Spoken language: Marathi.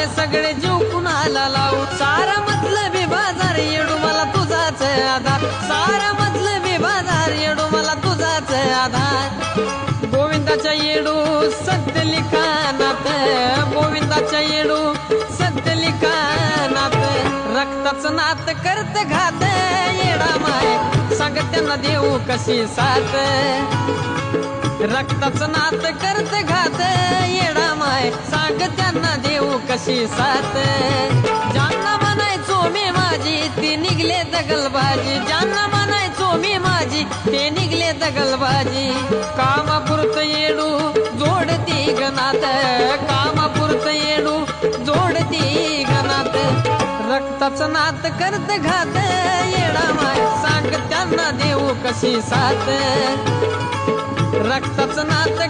सगळे जीव कुणाला लावू? सारा मतलबी बाजार येडू मला तुझाच आधार. सारा मतलबी बाजार येडू मला तुझाच आधार. गोविंदाच्या येडू सत्य लिखाणात गोविंदाच्या येडू सत्य लिखाणात रक्ताचं नात करत घात येडा माय सांग त्यांना देऊ कशी साथ? रक्ताचं नात करत घात कशी साथ ज्यांना म्हणायचो मी माझी ती निघले दगलबाजी. ज्यांना म्हणायचो मी माझी ते निघले दगलबाजी. कामापुरत येडू जोडती गणात कामापुरत येडू जोडती गणात रक्ताचं नात करत घात. येडा माय सांग त्यांना देऊ कशी साथ. रक्ताचं नात